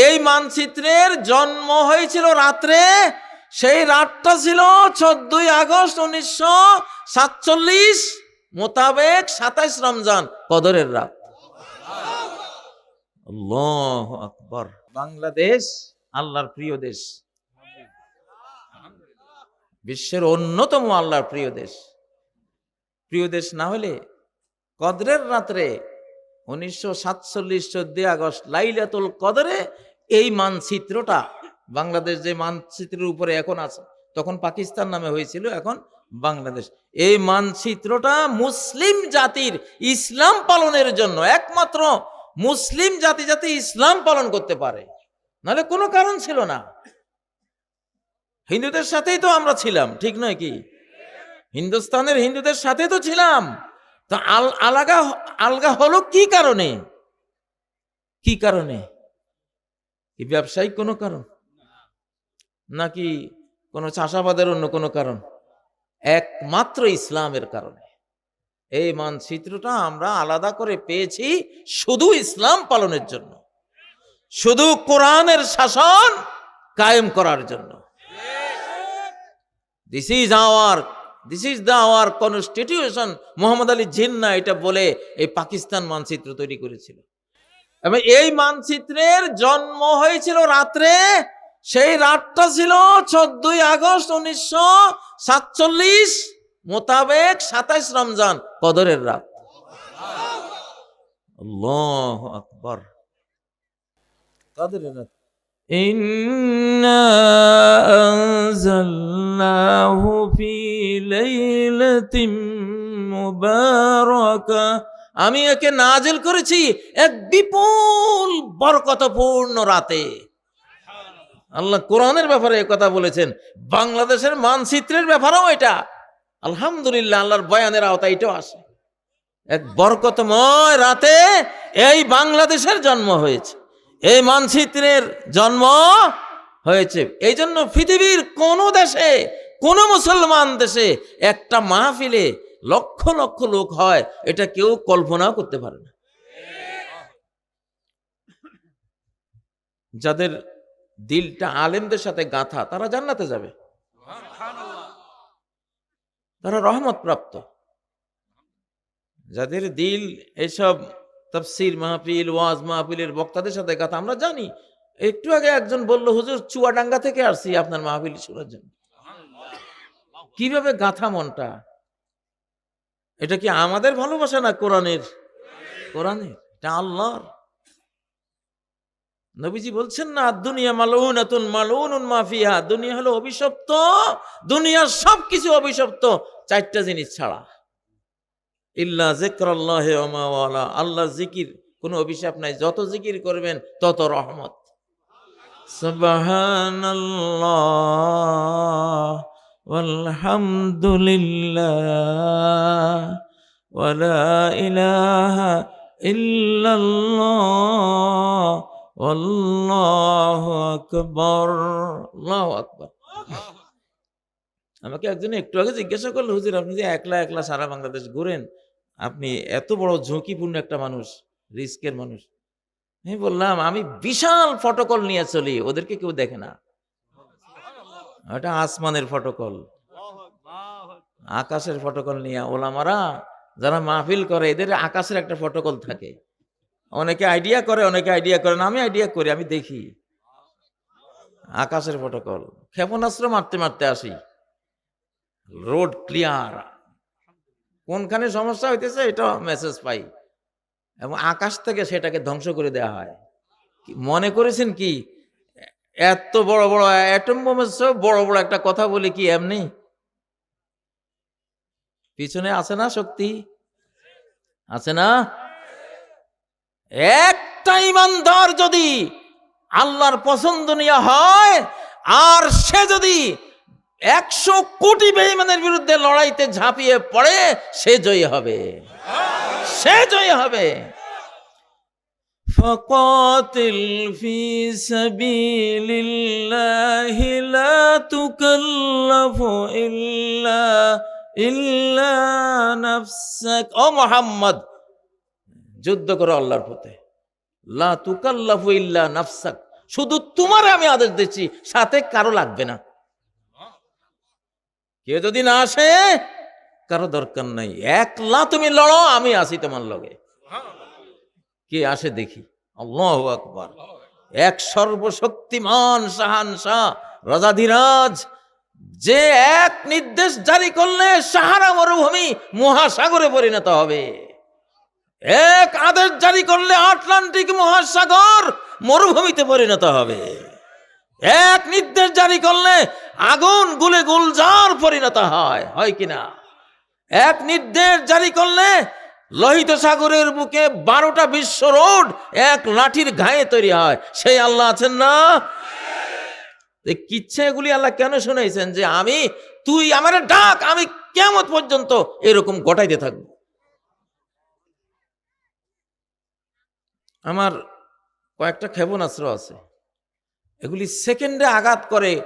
এই মানচিত্রের জন্ম হয়েছিল রাত্রে। সেই রাতটা ছিল চোদ্দই আগস্ট উনিশশো সাতচল্লিশ মোতাবেক সাতাইশ রমজান, কদরের রাত। আকবর। বাংলাদেশ আল্লাহর প্রিয় দেশ। বিশ্বের অন্যতম আল্লাহর প্রিয় দেশ। প্রিয় দেশ না হলে কদরের রাত্রে উনিশশো সাতচল্লিশ চোদ্দই আগস্ট লাইলাতুল কদরে এই মানচিত্রটা, বাংলাদেশ যে মানচিত্রের উপরে এখন আছে, তখন পাকিস্তান নামে হয়েছিল এখন বাংলাদেশ। এই মানচিত্রটা মুসলিম জাতির ইসলাম পালনের জন্য, একমাত্র মুসলিম জাতি জাতি ইসলাম পালন করতে পারে, নাহলে কোনো কারণ ছিল না। হিন্দুদের সাথেই তো আমরা ছিলাম, ঠিক নয় কি? হিন্দুস্তানের হিন্দুদের সাথে তো ছিলাম। তো আল, আলাগা, আলগা হলো কি কারণে? কি কারণে? কি ব্যবসায়িক কোনো কারণ? নাকি কোনো চাষাবাদের অন্য কোনো কারণ? একমাত্র ইসলামের কারণে। এই মানচিত্রটা আমরা আলাদা করে পেয়েছি শুধু ইসলাম পালনের জন্য। শুধু কোরআনের শাসন কায়েম করার জন্য। This is our this is the our constitution Mohammad Ali Jinnah এটা বলে এই পাকিস্তান মানচিত্র তৈরি করেছিল। এবং এই মানচিত্রের জন্ম হয়েছিল রাত্রে সেই রাতটা ছিল চোদ্দই আগস্ট উনিশশো সাতচল্লিশ মোতাবেক সাতাইশ রমজান কদরের রাত আল্লাহ আকবর কদরের রাত إنا أنزلناه في ليلة مباركة আমি একে নাজিল করেছি এক বিপুল বরকতপূর্ণ রাতে। আল্লাহ কোরআনের ব্যাপারে কথা বলেছেন, বাংলাদেশের মানচিত্রের ব্যাপারেও এটা। আলহামদুলিল্লাহ, আল্লাহর বয়ানের আওতায় এটাও আসে। এক বরকতময় রাতে এই বাংলাদেশের জন্ম হয়েছে। এই মানচিত্রের জন্ম হয়েছে। এই জন্য পৃথিবীর কোন দেশে, কোন মুসলমান দেশে একটা মাহফিলে লক্ষ লক্ষ লোক হয়, এটা কেউ কল্পনাও করতে পারে না। যাদের দিলটা আলেমদের সাথে গাঁথা, তারা জান্নাতে যাবে। তারা রহমত প্রাপ্ত যাদের দিল এসব তফসির মাহফিল, ওয়াজ মাহফিলের বক্তাদের সাথে কথা আমরা জানি। একটু আগে একজন বলল, হুজুর, চুয়াডাঙ্গা থেকে আসছি আপনার মাহফিল শোনার জন্য। কীভাবে গাথা মনটা? এটা কি আমাদের ভালোবাসা না কোরআনের? কোরআনের? এটা আল্লাহর। নবীজি বলছেন না, দুনিয়া মালুন এতুন মালুন মাফিয়া দুনিয়া হলো অভিশপ্ত, দুনিয়ার সব কিছু অভিশপ্ত, চারটা জিনিস ছাড়া। ইল্লা জিক্রাল্লাহ ওমাওয়ালা আল্লাহ জিকির, কোনো অভিশাপ নাই, যত জিকির করবেন তত রহমত। সুবহানাল্লাহ। Walhamdulillah ওয়ালা ইলাহা ইল্লাল্লাহ wallahu আকবার, আল্লাহু আকবার। আমাকে একজন একটু আগে জিজ্ঞাসা করল, হুজুর, আপনি যে একলা একলা সারা বাংলাদেশ ঘুরেন, আপনি এত বড় ঝুঁকিপূর্ণ একটা মানুষ, রিস্কের মানুষ? আমি বললাম, আমি বিশাল ফটোকল নিয়ে চলি, ওদেরকে কেউ দেখে না। ওটা আসমানের ফটোকল আকাশের ফটোকল নিয়ে ওলামারা যারা মাহফিল করে, এদের আকাশের একটা ফটোকল থাকে। অনেকে আইডিয়া করে, অনেকে আইডিয়া করে না, আমি আইডিয়া করি, আমি দেখি। আকাশের ফটোকল ক্ষেপণাস্ত্র মারতে মারতে আসি। রোড ক্লিয়ার কোনখানে সমস্যা হইতেছে, এটা মেসেজ পাই। এবং আকাশ থেকে সেটাকে ধ্বংস করে দেওয়া হয়। মনে করেছেন কি? এত বড় বড় অ্যাটম বোমের চেয়েও বড় বড় একটা কথা বলি কি এমনি? পিছনে আছে না শক্তি? আছে না? একটা ইমান ইমানদার যদি আল্লাহর পছন্দনীয় হয়, আর সে যদি একশো কোটি বেঈমানের বিরুদ্ধে লড়াইতে ঝাঁপিয়ে পড়ে, সে জয়ী হবে। সে জয়ী হবে। فقاتل في سبيل الله لا تكلف إلا إلا نفسك ও মোহাম্মদ যুদ্ধ করো আল্লাহর পথে লা তুকাল্লাফু ইল্লা নাফসাক শুধু তোমারে আমি আদেশ দিচ্ছি সাথে কারো লাগবে না কেউ যদি না আসে কারো দরকার নাই একলা তুমি লড়ো আমি আসি তোমার লগে কে আসে দেখি? আল্লাহ আকবর। এক সর্বশক্তিমান শাহান শাহ, রাজাধিরাজ, যে এক নির্দেশ জারি করলে সাহারা মরুভূমি মহাসাগরে পরিণত হবে। এক আদেশ জারি করলে আটলান্টিক মহাসাগর মরুভূমিতে পরিণত হবে। এক নির্দেশ জারি করলে আগুন গুলে গুলজার পরিণত হয় হয় কিনা? এক নির্দেশ জারি করলে লোহিত সাগরের বুকে বারোটা বিশ্ব রোড এক লাঠির গায়ে তৈরি হয়। সেই আল্লাহ আছেন না? এই কিচ্ছা এগুলি আল্লাহ কেন শুনাইছেন যে আমি, তুই আমার ডাক, আমি কেমন পর্যন্ত এরকম গটাইতে থাকব? আমার কয়েকটা ক্ষেপণাস্ত্র আছে। এগুলি সেকেন্ডে আঘাত করে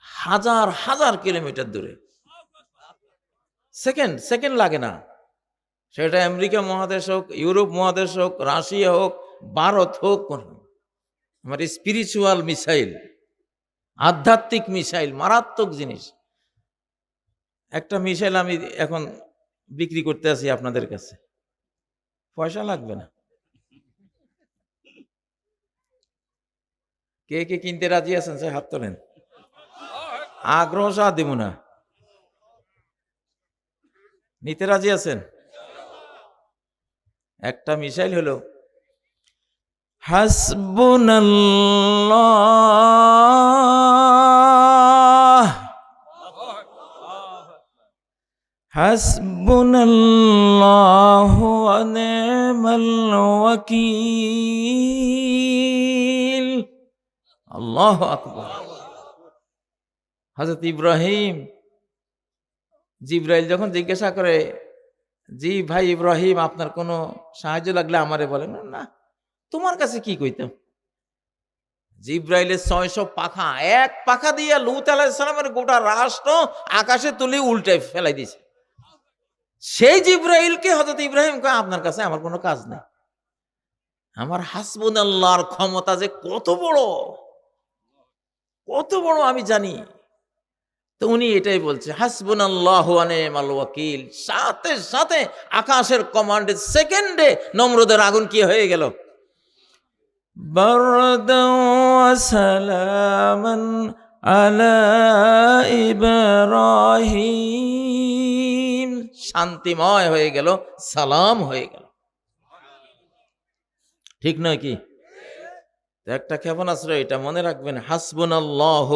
হাজার হাজার কিলোমিটার দূরে। সেকেন্ড সেকেন্ড লাগে না। সেটা আমেরিকা মহাদেশ হোক, ইউরোপ মহাদেশ হোক, রাশিয়া হোক, ভারত হোক আমার স্পিরিচুয়াল মিসাইল আধ্যাত্মিক মিসাইল মারাত্মক জিনিস। একটা মিসাইল আমি এখন বিক্রি করতে আছি আপনাদের কাছে। পয়সা লাগবে না। কে কে কিনতে রাজি আছেন, সে হাত তোলেন। আগ্রহ সাহা দিব না। নিতে রাজি আছেন? একটা মিসাইল হলো, হাসবুনাল্লাহ। হাসবুনাল্লাহ নি'মাল ওয়াকিল। আল্লাহু আকবার। হযরত ইব্রাহিম জিব্রাইল যখন জিজ্ঞাসা করে জি ভাই ইব্রাহিম, আপনার কোনো সাহায্য লাগলে আমারে বলেন। না তোমার কাছে কি কইতাম? জিব্রাইলের ছয়শো পাখা, এক পাখা দিয়ে লুত আলাহিসাল্লামের গোটা রাষ্ট্র আকাশে তুলে উল্টে ফেলাই দিয়েছে সেই জিব্রাইলকে হজরত ইব্রাহিম কয়, আপনার কাছে আমার কোনো কাজ নেই। আমার হাসবুন আল্লাহর ক্ষমতা যে কত বড় কত বড় আমি জানি। তো উনি এটাই বলছে হাসবুন আল্লাহ আল ওয়াকিল। সাথে সাথে আকাশের কমান্ডে সেকেন্ডে নম্রদের আগুন কি হয়ে গেল? সালামান ইব্রাহিম। শান্তিময় হয়ে গেল সালাম হয়ে গেল। ঠিক নয় কি? একটা ক্ষেপণাস্ত্র এটা মনে রাখবেন হাসবুন আল্লাহ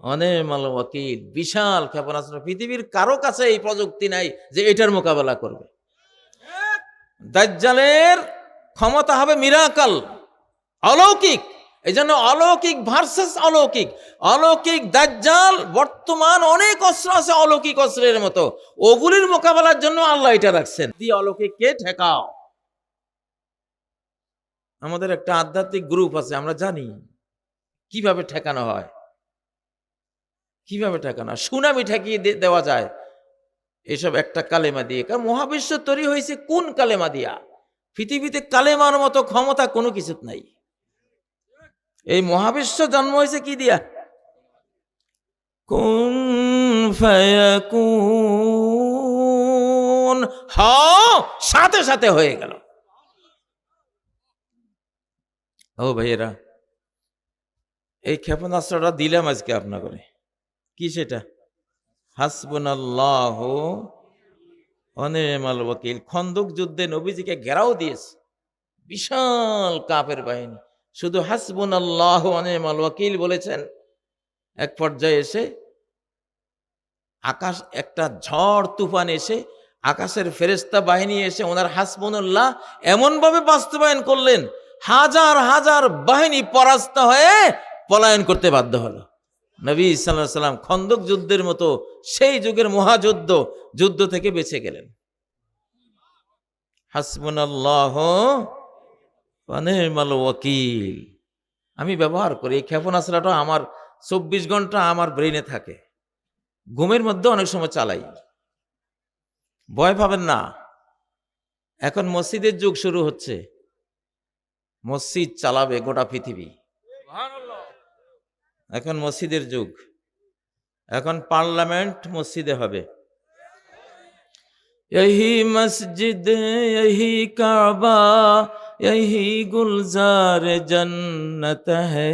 অনেমাল ওয়াকিল, বিশাল ক্ষেপণাস্ত্র। পৃথিবীর কারও কাছে এই প্রযুক্তি নাই যে এটার মোকাবেলা করবে। দাজ্জালের ক্ষমতা হবে মিরাকাল, অলৌকিক। এই জন্য অলৌকিক ভার্সেস অলৌকিক। অলৌকিক দাজ্জাল, বর্তমান অনেক অস্ত্র আছে অলৌকিক অস্ত্রের মতো। ওগুলির মোকাবেলার জন্য আল্লাহ এটা রাখছেন। দিয়ে অলৌকিককে ঠেকাও। আমাদের একটা আধ্যাত্মিক গ্রুপ আছে, আমরা জানি কীভাবে ঠেকানো হয়। কীভাবে ঠেকানো? সুনামি ঠেকিয়ে দেওয়া যায়। এসব একটা কালেমা দিয়ে। কারণ মহাবিশ্ব তৈরি হয়েছে কোন কালেমা দিয়া? পৃথিবীতে কালেমার মতো ক্ষমতা কোনো কিছু নাই। এই মহাবিশ্ব জন্ম হয়েছে কি দিয়া? কোন সাথে সাথে হয়ে গেল। ও ভাইয়েরা, এই ক্ষেপণাস্ত্রটা দিলাম আজকে আপনার করে কি সেটা? হাসবুন আল্লাহ অনেমাল ওয়াকিল। খন্দক যুদ্ধে নবীজিকে ঘেরাও দিয়েছে। বিশাল কাপের বাহিনী। শুধু হাসবুন আল্লাহ অনেমাল ওয়াকিল বলেছেন, এক পর্যায়ে এসে আকাশ, একটা ঝড়, তুফান এসে আকাশের ফেরেস্তা বাহিনী এসে ওনার হাসবুল্লাহ এমনভাবে বাস্তবায়ন করলেন, হাজার হাজার বাহিনী পরাস্ত হয়ে পলায়ন করতে বাধ্য হলো। নবী সাল্লাহ সাল্লাম খন্দক যুদ্ধের মতো সেই যুগের মহাযুদ্ধ যুদ্ধ থেকে বেঁচে গেলেন। হাসবুনাল্লাহ অনেমাল ওয়াকিল। আমি ব্যবহার করি, এই ক্ষেপণাস্ত্রটা আমার চব্বিশ ঘণ্টা আমার ব্রেনে থাকে। ঘুমের মধ্যে অনেক সময় চালাই। ভয় পাবেন না। এখন মসজিদের যুগ শুরু হচ্ছে। মসজিদ চালাবে গোটা পৃথিবী। এখন মসজিদের যুগ এখন পার্লামেন্ট মসজিদে হবে यही मस्जिद यही काबा यही गुलजार जन्नत है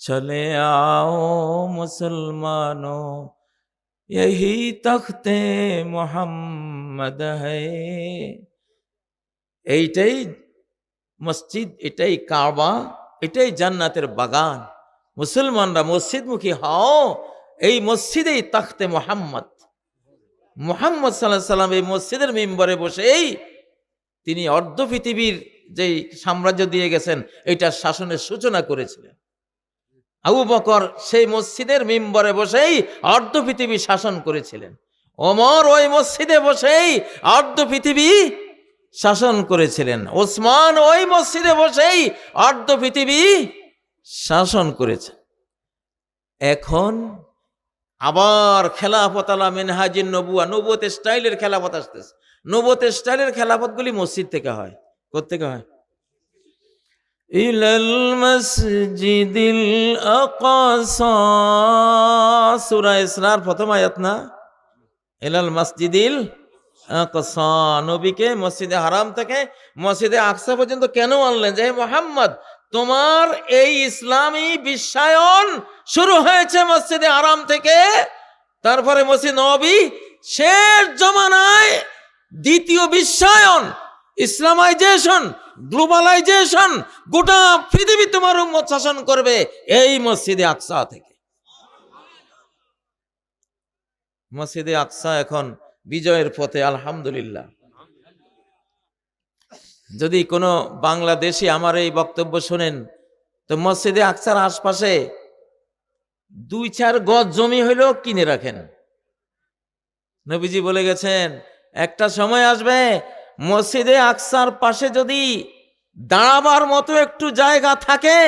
चले आओ मुसलमानों यही तख्ते मोहम्मद है এইটাই মসজিদ এটাই কাবা এটাই জান্নাতের বাগান মুসলমানরা মসজিদমুখী, হও, এই মসজিদেই তাখতে মোহাম্মদ। মোহাম্মদ সাল্লাহ সাল্লাম এই মসজিদের মেম্বরে বসেই তিনি অর্ধ পৃথিবীর যে সাম্রাজ্য দিয়ে গেছেন, এইটার শাসনের সূচনা করেছিলেন। আবু বকর সেই মসজিদের মেম্বরে বসেই অর্ধ পৃথিবী শাসন করেছিলেন। ওমর ওই মসজিদে বসেই অর্ধ পৃথিবী শাসন করেছিলেন। ওসমান ওই মসজিদে বসেই অর্ধ পৃথিবী শাসন করেছে। এখন আবার খেলাফত আলা মেনহাজিন নবুয়া, নবুয়ত স্টাইলের খেলাফত আসতেছে। নবুয়ত স্টাইলের খেলাফতগুলি মসজিদ থেকে হয়। কোথেকে হয়? ইলাল মসজিদিল আকসা। সূরা ইসরার প্রথম আয়াত না? ইলাল মসজিদিল আকসা। নবীকে মসজিদে হারাম থেকে মসজিদে আকসা পর্যন্ত কেন আনলেন? যে মোহাম্মদ তোমার এই ইসলামী বিশ্বায়ন শুরু হয়েছে মসজিদে আরাম থেকে। তারপরে মসজিদ নবী শেষ জমানায় দ্বিতীয় বিশ্বায়ন, ইসলামাইজেশন, গ্লোবালাইজেশন, গোটা পৃথিবী তোমার উম্মত শাসন করবে এই মসজিদে আকসা থেকে। মসজিদে আকসা এখন বিজয়ের পথে, আলহামদুলিল্লাহ। যদি কোনো বাংলাদেশি আমার এই বক্তব্য শোনেন, তো মসজিদে আকসার আশপাশে দুই চার গজ জমি হইলেও কিনে রাখেন। নবীজি বলে গেছেন, একটা সময় আসবে মসজিদে আকসার পাশে যদি দাঁড়াবার মতো একটু জায়গা থাকে,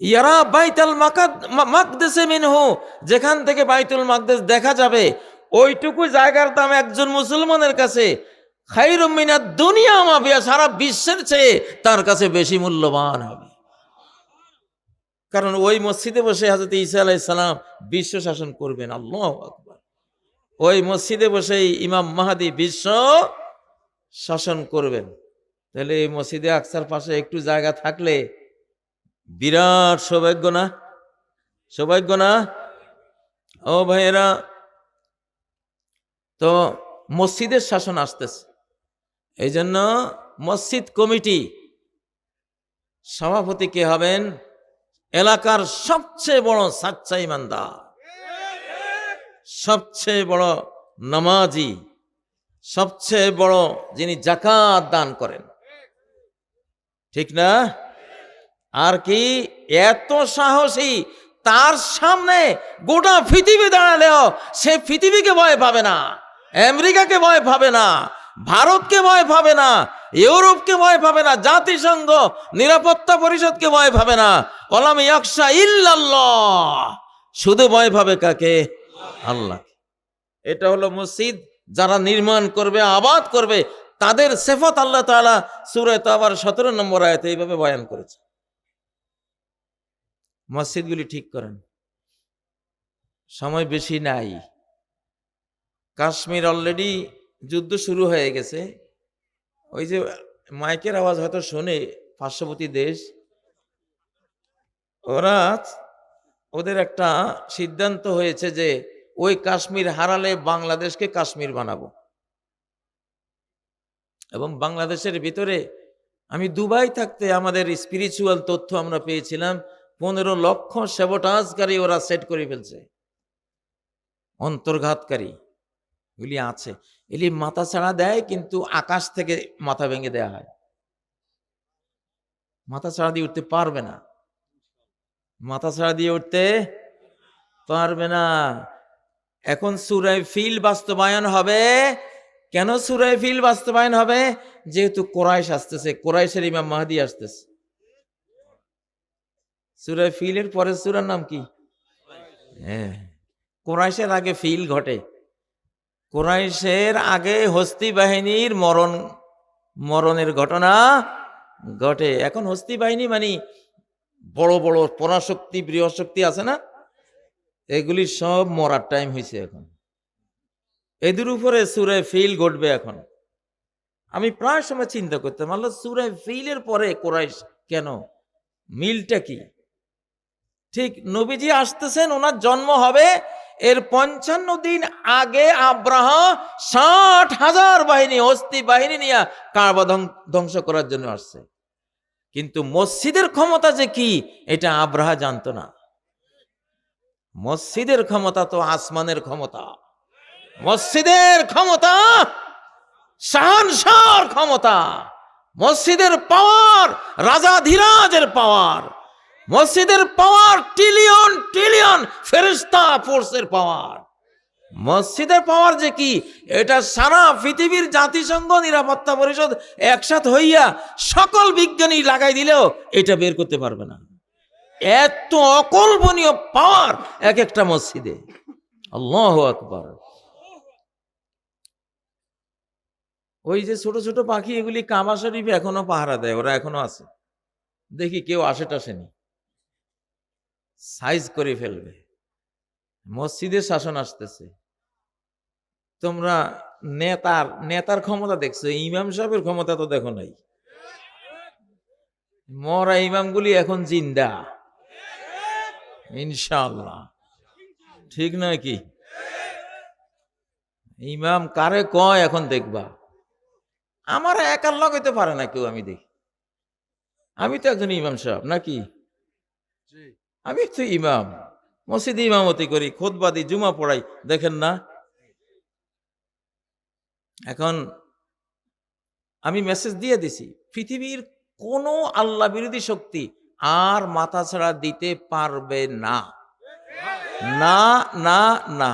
ইয়ারা বাইতুল মাকাদ মাকদেসে মিনহু, যেখান থেকে বাইতুল মাকদেস দেখা যাবে, ওইটুকু জায়গার দাম একজন মুসলমানের কাছে খাইরুমিনা দুনিয়া মাফিয়া, সারা বিশ্বের চেয়ে তার কাছে বেশি মূল্যবান হবে। কারণ ওই মসজিদে বসে হাজরত ঈসা আলাই সালাম বিশ্ব শাসন করবেন, আল্লাহ আকবার। ওই মসজিদে বসেই ইমাম মাহাদি বিশ্ব শাসন করবেন। তাহলে এই মসজিদে আকসার পাশে একটু জায়গা থাকলে বিরাট সৌভাগ্য না? সৌভাগ্য না? ও ভাইয়েরা, তো মসজিদের শাসন আসতেছে। এই জন্য মসজিদ কমিটি সভাপতি কে হবেন এলাকার সবচেয়ে বড় সাচ্চা ইমানদার, সবচেয়ে বড় নামাজি, সবচেয়ে বড় যিনি জাকাত দান করেন। ঠিক না? আর কি এত সাহসী, তার সামনে গোটা পৃথিবী দাঁড়ালেও সে পৃথিবীকে ভয় পাবে না, আমেরিকাকে ভয় পাবে না ভারতকে ভয় পাবে না, ইউরোপকে ভয় পাবে না, জাতিসংঘ, নিরাপত্তা পরিষদকে ভয় পাবে না। কলাম ইয়াকশা ইল্লাল্লাহ। শুধু ভয় পাবে কাকে? আল্লাহ এটা হলো মসজিদ যারা নির্মাণ করবে, আবাদ করবে, তাদের সেফত আল্লাহ তাআলা সূরা আবার সতেরো নম্বর আয়াতে এইভাবে বয়ান করেছে। মসজিদগুলি ঠিক করেন। সময় বেশি নাই। কাশ্মীর অলরেডি যুদ্ধ শুরু হয়ে গেছে। ওই যে মাইকের আওয়াজ হয়তো শোনে পার্শ্ববর্তী দেশ। ওরা ওদের একটা সিদ্ধান্ত হয়েছে যে ওই কাশ্মীর হারালে বাংলাদেশকে কাশ্মীর বানাবো। এবং বাংলাদেশের ভিতরে আমি দুবাই থাকতে আমাদের স্পিরিচুয়াল তথ্য আমরা পেয়েছিলাম, পনেরো লক্ষ সেবটাজকারী ওরা সেট করে ফেলছে। অন্তর্ঘাতকারী। এগুলি আছে। এগুলি মাথা ছাড়া দেয় কিন্তু আকাশ থেকে মাথা ভেঙে দেয়া হয়। মাথা ছাড়া দিয়ে উঠতে পারবে না। মাথা ছাড়া দিয়ে উঠতে পারবে না। এখন সুরাই ফিল বাস্তবায়ন হবে। কেন সুরাই ফিল বাস্তবায়ন হবে? যেহেতু কোরাইশ আসতেছে, কোরাইশের ইমাম মাহাদি আসতেছে। সুরাই ফিলের পরে সুরার নাম কি? হ্যাঁ। কোরাইশের আগে ফিল ঘটে। কোরাইশের আগে হস্তি বাহিনীর মরণ, মরণের ঘটনা ঘটে। এখন হস্তি বাহিনী মানে বড় বড় পরাশক্তি, বৃহশক্তি আছে না? এগুলি সব মরার টাইম হয়েছে এখন। এদের উপরে সুরে ফিল ঘটবে এখন। আমি প্রায় সময় চিন্তা করতাম, আল্লাহ সুরে ফিলের পরে কোরাইশ কেন? মিলটা কি? ঠিক নবীজি আসতেছেন, ওনার জন্ম হবে এর পঞ্চান্ন দিন আগে আব্রাহা ষাট হাজার বাহিনী, অস্থি বাহিনী নিয়ে কারবা ধ্বংস করার জন্য আসছে। কিন্তু মসজিদের ক্ষমতা যে কি, এটা আব্রাহা জানতো না। মসজিদের ক্ষমতা তো আসমানের ক্ষমতা। মসজিদের ক্ষমতা শাহানশার ক্ষমতা। মসজিদের পাওয়ার রাজা ধীরাজের পাওয়ার। মসজিদের পাওয়ার ট্রিলিয়ন ট্রিলিয়ন ফেরিস্তা ফোর্সের পাওয়ার মসজিদের পাওয়ার যে কি? এটা সারা পৃথিবীর জাতিসংঘ, নিরাপত্তা পরিষদ একসাথ হইয়া সকল বিজ্ঞানী লাগাই দিলেও এটা বের করতে পারবে না। এত অকল্পনীয় পাওয়ার এক একটা মসজিদে। আল্লাহ আকবর। ওই যে ছোট ছোট পাখি এগুলি কাবা শরীফ এখনও পাহারা দেয়, ওরা এখনও আছে। দেখি কেউ আসে টাসেনি সাইজ করে ফেলবে। মসজিদের শাসন আসতেছে। তোমরা নেতার নেতার ক্ষমতা দেখছ, ইমাম সাহেবের ক্ষমতা তো দেখো নাই। মরা ইমামগুলি এখন জিন্দা। ইনশাল্লাহ ঠিক নয় কি? ইমাম কারে কয় এখন দেখবা? আমার একার লগ হইতে পারে না কেউ, আমি দেখি। আমি তো একজন ইমাম সাহেব, নাকি? আমি তো ইমাম, মসজিদে ইমামতি করি খোদবাদি জুমা পড়াই, দেখেন না? এখন আমি মেসেজ দিয়ে দিছি, পৃথিবীর কোনো আল্লাহ বিরোধী শক্তি আর মাথা ছাড়া দিতে পারবে না। না না না।